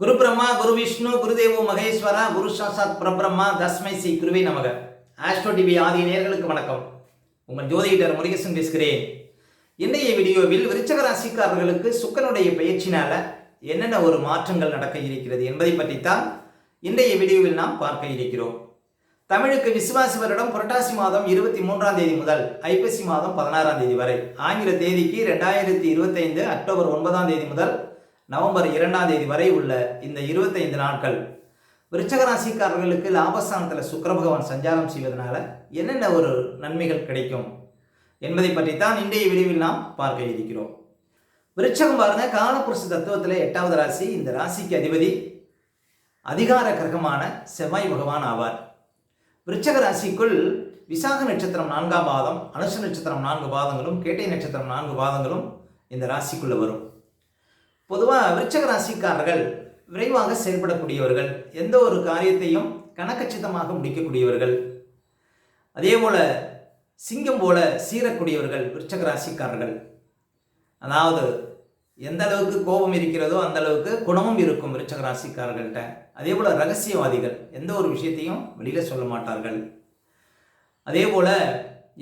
குரு பிரம்மா குரு விஷ்ணு குருதேவோ மகேஸ்வரா குரு சாசாத் பிரபிரம்மா தஸ்மை ஸ்ரீ குருவே நமக. ஆஸ்ட்ரோ டிவி ஆதி நேர்களுக்கு வணக்கம். உங்கள் ஜோதிடர் முருகேசன் பேசுகிறேன். இன்றைய வீடியோவில் விருச்சக ராசிக்காரர்களுக்கு சுக்கனுடைய பயிற்சினால என்னென்ன ஒரு மாற்றங்கள் நடக்க இருக்கிறது என்பதை பற்றித்தான் இன்றைய வீடியோவில் நாம் பார்க்க இருக்கிறோம். தமிழுக்கு விசுவாசி வருடம் புரட்டாசி மாதம் இருபத்தி மூன்றாம் தேதி முதல் ஐப்பசி மாதம் பதினாறாம் தேதி வரை. ஆங்கில தேதிக்கு ரெண்டாயிரத்தி இருபத்தைந்து அக்டோபர் ஒன்பதாம் தேதி முதல் நவம்பர் இரண்டாம் தேதி வரை உள்ள இந்த இருபத்தைந்து நாட்கள் விருச்சக ராசிக்காரர்களுக்கு லாபஸ்தானத்தில் சுக்கர பகவான் சஞ்சாரம் செய்வதனால என்னென்ன ஒரு நன்மைகள் கிடைக்கும் என்பதை பற்றித்தான் இன்றைய விரிவில் நாம் பார்க்க இருக்கிறோம். விருச்சகம் பாருங்க காலப்புருஷ தத்துவத்தில் எட்டாவது ராசி இந்த ராசிக்கு அதிபதி அதிகார கிரகமான செவ்வாய் பகவான் ஆவார். விருச்சக ராசிக்குள் விசாக நட்சத்திரம் நான்காம் பாதம் அனுஷ நட்சத்திரம் நான்கு பாதங்களும் கேட்டை நட்சத்திரம் நான்கு பாதங்களும் இந்த ராசிக்குள்ளே வரும். பொதுவாக விருச்சக ராசிக்காரர்கள் விரைவாக செயல்படக்கூடியவர்கள் எந்த ஒரு காரியத்தையும் கணக்கச்சிதமாக முடிக்கக்கூடியவர்கள். அதே போல சிங்கம் போல சீரக்கூடியவர்கள் விருச்சக ராசிக்காரர்கள் அதாவது எந்த அளவுக்கு கோபம் இருக்கிறதோ அந்த அளவுக்கு குணமும் இருக்கும் விருச்சக ராசிக்காரர்கள்ட்ட அதே போல ரகசியவாதிகள் எந்த ஒரு விஷயத்தையும் வெளியில் சொல்ல மாட்டார்கள். அதே போல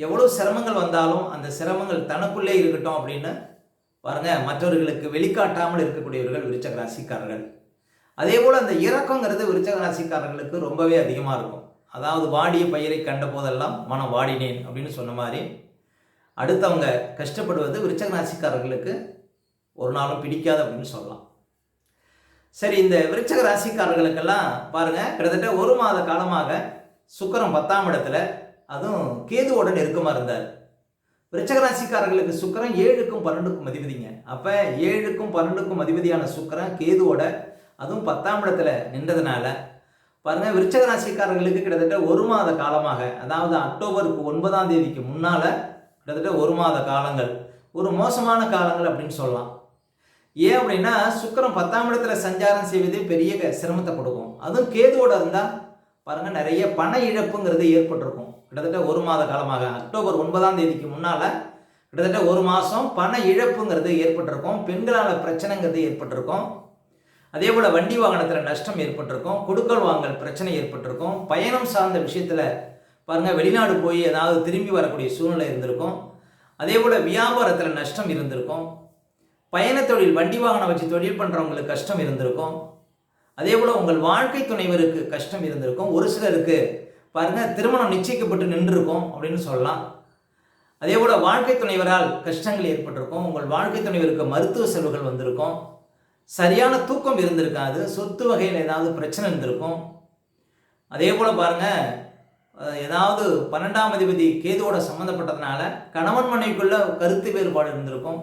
எவ்வளவு சிரமங்கள் வந்தாலும் அந்த சிரமங்கள் தனக்குள்ளே இருக்கட்டும் அப்படின்னு பாருங்க மற்றவர்களுக்கு வெளிக்காட்டாமல் இருக்கக்கூடியவர்கள் விருச்சக ராசிக்காரர்கள். அதே போல் அந்த இறக்கங்கிறது விருச்சக ராசிக்காரர்களுக்கு ரொம்பவே அதிகமாக இருக்கும். அதாவது வாடிய பயிரை கண்ட போதெல்லாம் மனம் வாடினேன் அப்படின்னு சொன்ன மாதிரி அடுத்தவங்க கஷ்டப்படுவது விருச்சக ராசிக்காரர்களுக்கு ஒரு நாளும் பிடிக்காது அப்படின்னு சொல்லலாம். சரி இந்த விருச்சக ராசிக்காரர்களுக்கெல்லாம் பாருங்க கிட்டத்தட்ட ஒரு மாத காலமாக சுக்கரம் பத்தாம் இடத்துல அதுவும் கேதுவோட நெருக்கமாக இருந்தார். ரிச்சகராசிக்காரர்களுக்கு சுக்கரன் ஏழுக்கும் பன்னெண்டுக்கும் அதிபதிங்க. அப்போ ஏழுக்கும் பன்னெண்டுக்கும் அதிபதியான சுக்கரன் கேதுவோட அதுவும் பத்தாம் இடத்துல நின்றதுனால பாருங்க விருச்சகராசிக்காரர்களுக்கு கிட்டத்தட்ட ஒரு மாத காலமாக அதாவது அக்டோபருக்கு ஒன்பதாம் தேதிக்கு முன்னால் கிட்டத்தட்ட ஒரு மாத காலங்கள். ஒரு மோசமான காலங்கள் அப்படின்னு சொல்லலாம். ஏன் அப்படின்னா சுக்கரம் பத்தாம் இடத்துல சஞ்சாரம் செய்வதே பெரிய க- சிரமத்தை கொடுக்கும். அதுவும் கேதுவோட இருந்தால் பாருங்க நிறைய பண இழப்புங்கிறது ஏற்பட்டிருக்கும். கிட்டத்தட்ட ஒரு மாத காலமாக. அக்டோபர் ஒன்பதாம் தேதிக்கு முன்னால் கிட்டத்தட்ட ஒரு மாதம் பண இழப்புங்கிறது ஏற்பட்டிருக்கும் பெண்களால் பிரச்சனைங்கிறது ஏற்பட்டிருக்கும். அதே போல் வண்டி வாகனத்தில் நஷ்டம் ஏற்பட்டிருக்கும் கொடுக்கல் வாங்கல் பிரச்சனை ஏற்பட்டிருக்கும். பயணம் சார்ந்த விஷயத்தில் பாருங்கள் வெளிநாடு போய் ஏதாவது திரும்பி வரக்கூடிய சூழ்நிலை இருந்திருக்கும். அதே போல் வியாபாரத்தில் நஷ்டம் இருந்திருக்கும். பயண தொழில் வண்டி வாகனம் வச்சு தொழில் பண்ணுறவங்களுக்கு கஷ்டம் இருந்திருக்கும். அதே போல் உங்கள் வாழ்க்கை துணைவருக்கு கஷ்டம் இருந்திருக்கும். ஒரு சிலருக்கு பாருங்க திருமணம் நிச்சயிக்கப்பட்டு நின்றுருக்கும் அப்படின்னு சொல்லலாம். அதே போல் வாழ்க்கை துணைவரால் கஷ்டங்கள் ஏற்பட்டிருக்கும். உங்கள் வாழ்க்கை துணைவருக்கு மருத்துவ செலவுகள் வந்திருக்கும். சரியான தூக்கம் இருந்திருக்காது. சொத்து வகையில் ஏதாவது பிரச்சனை இருந்திருக்கும். அதே போல் பாருங்க ஏதாவது பன்னெண்டாம் அதிபதி கேதுவோட சம்மந்தப்பட்டதுனால கணவன் மனைவிக்குள்ள கருத்து வேறுபாடு இருந்திருக்கும்.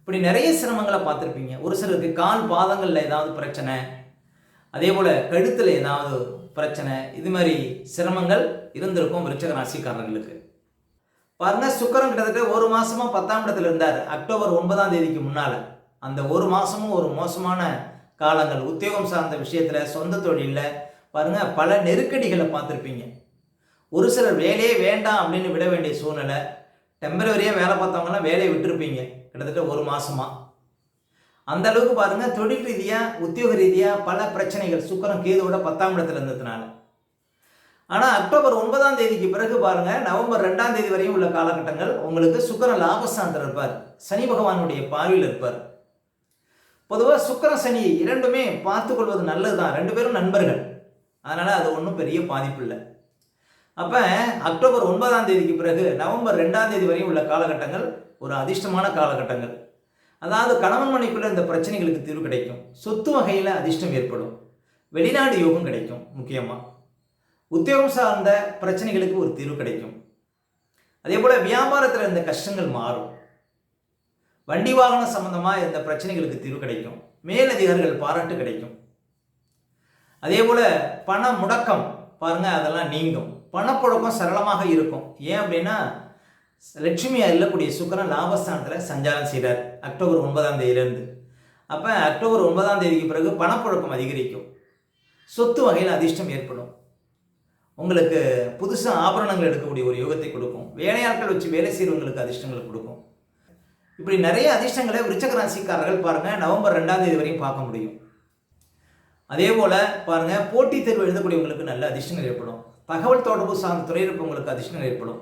இப்படி நிறைய சிரமங்களை பார்த்துருப்பீங்க. ஒரு சிலருக்கு கால் பாதங்களில் ஏதாவது பிரச்சனை அதே போல் கழுத்தில் ஏதாவது பிரச்சனை இது மாதிரி சிரமங்கள் இருந்திருக்கும் விருச்சக ராசிக்காரர்களுக்கு. பாருங்க சுக்கரன் கிட்டத்தட்ட ஒரு மாசமா பத்தாம் இடத்துல இருந்தார். அக்டோபர் ஒன்பதாம் தேதிக்கு முன்னால. அந்த ஒரு மாசமும் ஒரு மோசமான காலங்கள். உத்தியோகம் சார்ந்த விஷயத்துல சொந்த தொழிலில் பாருங்க பல நெருக்கடிகளை பார்த்துருப்பீங்க. ஒரு சிலர் வேலையே வேண்டாம் அப்படின்னு விட வேண்டிய சூழ்நிலை டெம்பரவரியாக வேலை பார்த்தவங்கலாம் வேலையை விட்டுருப்பீங்க. கிட்டத்தட்ட ஒரு மாதமாக அந்த அளவுக்கு பாருங்க தொழில் ரீதியா உத்தியோக ரீதியா பல பிரச்சனைகள். சுக்கரம் கேதுவோட பத்தாம் இடத்துல இருந்ததுனால. ஆனா அக்டோபர் ஒன்பதாம் தேதிக்கு பிறகு பாருங்க நவம்பர் ரெண்டாம் தேதி வரையும் உள்ள காலகட்டங்கள் உங்களுக்கு சுக்கரன் லாபஸ்தானத்தில் இருப்பார். சனி பகவானுடைய பார்வையில் இருப்பார். பொதுவாக சுக்கரன் சனி இரண்டுமே பார்த்து கொள்வது நல்லதுதான். ரெண்டு பேரும் நண்பர்கள். அதனால அது ஒன்றும் பெரிய பாதிப்பு இல்லை. அப்போ அக்டோபர் ஒன்பதாம் தேதிக்கு பிறகு நவம்பர் ரெண்டாம் தேதி வரையும் உள்ள காலகட்டங்கள் ஒரு அதிர்ஷ்டமான காலகட்டங்கள். அதாவது கணவன் மனைக்குள்ள இந்த பிரச்சனைகளுக்கு தீர்வு கிடைக்கும். சொத்து வகையில் அதிர்ஷ்டம் ஏற்படும். வெளிநாடு யோகம் கிடைக்கும் முக்கியமாக உத்தியோகம் சார்ந்த பிரச்சனைகளுக்கு ஒரு தீர்வு கிடைக்கும். அதே போல் வியாபாரத்தில் இருந்த கஷ்டங்கள் மாறும். வண்டி வாகனம் சம்பந்தமாக இருந்த பிரச்சனைகளுக்கு தீர்வு கிடைக்கும். மேலதிகாரிகள் பாராட்டு கிடைக்கும். அதே போல் பண முடக்கம் பாருங்கள் அதெல்லாம் நீங்கும். பணப்புழக்கம் சரளமாக இருக்கும். ஏன் அப்படின்னா லட்சுமியாக இல்லக்கூடிய சுக்கரன் லாபஸ்தானத்தில் சஞ்சாரம் செய்கிறார் அக்டோபர் ஒன்பதாம் தேதியிலேருந்து. அப்போ அக்டோபர் ஒன்பதாம் தேதிக்கு பிறகு பணப்புழக்கம் அதிகரிக்கும். சொத்து வகையில் அதிர்ஷ்டம் ஏற்படும். உங்களுக்கு புதுசாக ஆபரணங்கள் எடுக்கக்கூடிய ஒரு யோகத்தை கொடுக்கும். வேலையாட்கள் வச்சு வேலை செய்கிறவங்களுக்கு அதிர்ஷ்டங்கள் கொடுக்கும். இப்படி நிறைய அதிர்ஷ்டங்களை விருச்சக ராசிக்காரர்கள் நவம்பர் ரெண்டாம் தேதி வரையும் பார்க்க முடியும். அதே போல் பாருங்கள் போட்டித் தேர்வு எழுதக்கூடியவங்களுக்கு நல்ல அதிர்ஷ்டங்கள் ஏற்படும். தகவல் தொடர்பு சார்ந்த துறையில் இருப்பவங்களுக்கு அதிர்ஷ்டங்கள் ஏற்படும்.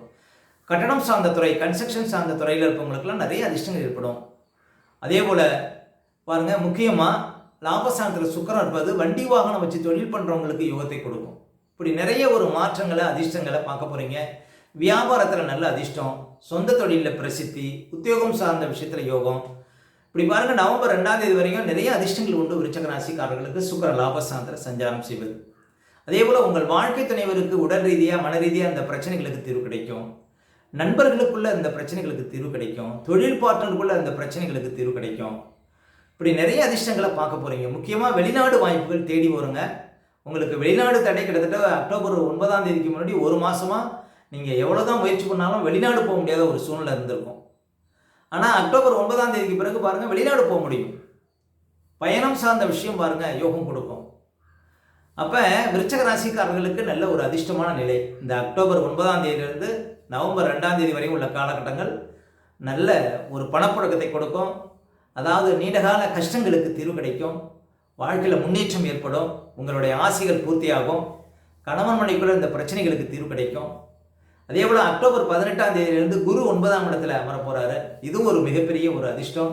கட்டணம் சார்ந்த துறை கன்ஸ்ட்ரக்ஷன் சார்ந்த துறையில் இருப்பவங்களுக்குலாம் நிறைய அதிர்ஷ்டங்கள் ஏற்படும். அதே போல் பாருங்கள் முக்கியமாக லாபஸ்தானத்தில் சுக்கரம் இருப்பது வண்டி வாகனம் வச்சு தொழில் பண்ணுறவங்களுக்கு யோகத்தை கொடுக்கும். இப்படி நிறைய ஒரு மாற்றங்களை அதிர்ஷ்டங்களை பார்க்க போகிறீங்க வியாபாரத்தில் நல்ல அதிர்ஷ்டம் சொந்த தொழிலில் பிரசித்தி உத்தியோகம் சார்ந்த விஷயத்தில் யோகம். இப்படி பாருங்கள் நவம்பர் ரெண்டாம் தேதி வரைக்கும் நிறைய அதிர்ஷ்டங்கள் உண்டு விருச்சக ராசிக்காரர்களுக்கு சுக்கர லாபஸ்தானத்தில் சஞ்சாரம் செய்வது. அதே போல் உங்கள் வாழ்க்கை துணைவருக்கு உடல் ரீதியாக மன ரீதியாக அந்த பிரச்சனைகளுக்கு தீர்வு கிடைக்கும். நண்பர்களுக்குள்ள இந்த பிரச்சனைகளுக்கு தீர்வு கிடைக்கும். தொழில் பார்ட்னருக்குள்ள இந்த பிரச்சனைகளுக்கு தீர்வு கிடைக்கும். இப்படி நிறைய அதிர்ஷ்டங்களை பார்க்க போகிறீங்க முக்கியமாக வெளிநாடு வாய்ப்புகள் தேடி வருங்க. உங்களுக்கு வெளிநாடு தடை கிட்டத்தட்ட அக்டோபர் ஒன்பதாம் தேதிக்கு முன்னாடி ஒரு மாதமாக நீங்கள் எவ்வளோ தான் முயற்சி பண்ணாலும் வெளிநாடு போக முடியாத ஒரு சூழ்நிலை இருந்திருக்கும். ஆனால் அக்டோபர் ஒன்பதாம் தேதிக்கு பிறகு பாருங்கள் வெளிநாடு போக முடியும். பயணம் சார்ந்த விஷயம் பாருங்கள் யோகம் கொடுக்கும். அப்போ விருச்சக ராசிக்காரர்களுக்கு நல்ல ஒரு அதிர்ஷ்டமான நிலை. இந்த அக்டோபர் ஒன்பதாம் தேதியிலிருந்து நவம்பர் ரெண்டாம் தேதி வரை உள்ள காலகட்டங்கள் நல்ல ஒரு பணப்புழக்கத்தை கொடுக்கும். அதாவது நீண்டகால கஷ்டங்களுக்கு தீர்வு கிடைக்கும். வாழ்க்கையில் முன்னேற்றம் ஏற்படும். உங்களுடைய ஆசைகள் பூர்த்தியாகும். கணவன் மனைக்குள்ள இந்த பிரச்சனைகளுக்கு தீர்வு கிடைக்கும். அதே போல் அக்டோபர் பதினெட்டாம் தேதியிலிருந்து குரு ஒன்பதாம் இடத்துல அமர போகிறாரு இதுவும் ஒரு மிகப்பெரிய ஒரு அதிர்ஷ்டம்.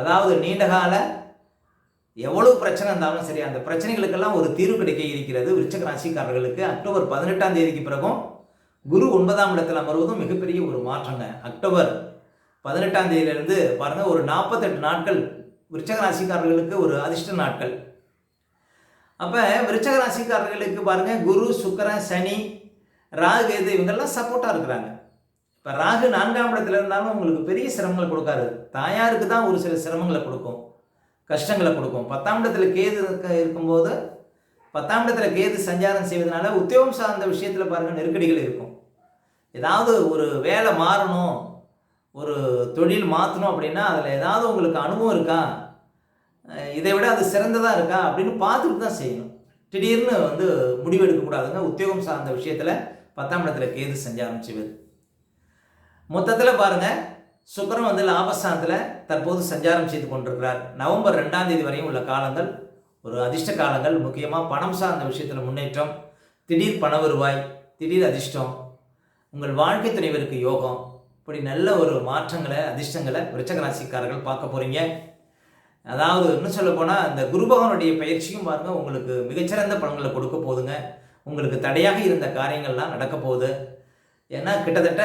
அதாவது நீண்டகால எவ்வளவு பிரச்சனை இருந்தாலும் சரி அந்த பிரச்சனைகளுக்கெல்லாம் ஒரு தீர்வு கிடைக்க இருக்கிறது விருச்சக ராசிக்காரர்களுக்கு. அக்டோபர் பதினெட்டாம் தேதிக்கு பிறகும் குரு ஒன்பதாம் இடத்துல அமர்வதும் மிகப்பெரிய ஒரு மாற்றங்க. அக்டோபர் பதினெட்டாம் தேதியிலிருந்து பாருங்கள் ஒரு நாற்பத்தெட்டு நாட்கள் விருச்சக ராசிக்காரர்களுக்கு ஒரு அதிர்ஷ்ட நாட்கள். அப்போ விருச்சக ராசிக்காரர்களுக்கு பாருங்கள் குரு சுக்கரன் சனி ராகு கேது இவங்கெல்லாம் சப்போர்ட்டாக இருக்கிறாங்க. இப்போ ராகு நான்காம் இடத்துல இருந்தாலும் உங்களுக்கு பெரிய சிரமங்களை கொடுக்காது. தாயாருக்கு தான் ஒரு சில சிரமங்களை கொடுக்கும் கஷ்டங்களை கொடுக்கும். பத்தாம் இடத்துல கேது இருக்கும்போது பத்தாம் இடத்துல கேது சஞ்சாரம் செய்வதனால உத்தியோகம் சார்ந்த விஷயத்தில் பாருங்கள் நெருக்கடிகள் இருக்கும். ஏதாவது ஒரு வேலை மாறணும் ஒரு தொழில் மாற்றணும் அப்படின்னா அதில் ஏதாவது உங்களுக்கு அனுபவம் இருக்கா? இதை விட அது சிறந்ததாக இருக்கா? அப்படின்னு பார்த்துட்டு தான் செய்யணும். திடீர்னு வந்து முடிவெடுக்கக்கூடாதுங்க உத்தியோகம் சார்ந்த விஷயத்தில் பத்தாம் இடத்துல கேது சஞ்சாரம் செய்வது. மொத்தத்தில் பாருங்கள் சுக்கரம் வந்து லாபஸ்தானத்தில் தற்போது சஞ்சாரம் செய்து கொண்டிருக்கிறார். நவம்பர் ரெண்டாம் தேதி வரையும் உள்ள காலங்கள். ஒரு அதிர்ஷ்ட காலங்கள் முக்கியமாக பணம் சார்ந்த விஷயத்தில் முன்னேற்றம் திடீர் பண வருவாய் திடீர் அதிர்ஷ்டம் உங்கள் வாழ்க்கை துணைவருக்கு யோகம் இப்படி நல்ல ஒரு மாற்றங்களை அதிர்ஷ்டங்களை விருச்சகராசிக்காரர்கள் பார்க்க போகிறீங்க அதாவது இன்னும் சொல்ல போனால் இந்த குருபகவனுடைய பயிற்சியும் பாருங்கள் உங்களுக்கு மிகச்சிறந்த பலன்களை கொடுக்க போகுதுங்க. உங்களுக்கு தடையாக இருந்த காரியங்கள்லாம் நடக்க போகுது. ஏன்னா கிட்டத்தட்ட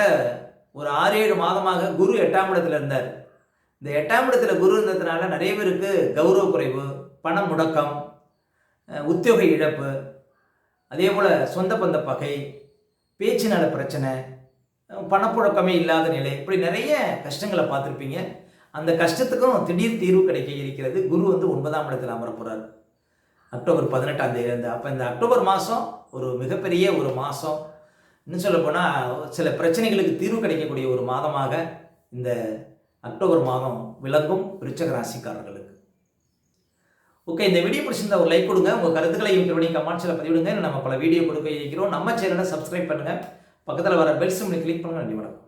ஒரு ஆறு ஏழு மாதமாக குரு எட்டாம் இடத்துல இருந்தார். இந்த எட்டாம் இடத்துல குரு இருந்ததுனால நிறைய பேருக்கு கௌரவ குறைவு பண முடக்கம் உத்தியோக இழப்பு அதே போல் சொந்த பந்த பகை பேச்சு நல பிரச்சனை பணப்புழக்கமே இல்லாத நிலை இப்படி நிறைய கஷ்டங்களை பார்த்துருப்பீங்க. அந்த கஷ்டத்துக்கும் திடீர் தீர்வு கிடைக்க இருக்கிறது குரு வந்து ஒன்பதாம் இடத்தில் அமர போகிறார் அக்டோபர் பதினெட்டாம் தேதியிலேருந்து அப்போ இந்த அக்டோபர் மாதம் ஒரு மிகப்பெரிய ஒரு மாதம் இன்னும் சொல்லப்போனால் சில பிரச்சனைகளுக்கு தீர்வு கிடைக்கக்கூடிய ஒரு மாதமாக இந்த அக்டோபர் மாதம் விளங்கும் விருச்சக ராசிக்காரர்களுக்கு. ஓகே இந்த வீடியோ பிடிச்சிருந்தா ஒரு லைக் கொடுங்க. உங்கள் கருத்துக்களை யூடியூப் கமெண்ட்ஸில் பதிவிடுங்க. நம்ம பல வீடியோ கொடுக்க இருக்கிறோம். நம்ம சேனலை சப்ஸ்கிரைப் பண்ணுங்கள் பக்கத்தில் வர பெல் சிம்னு கிளிக் பண்ணுங்க. நன்றி வணக்கம்.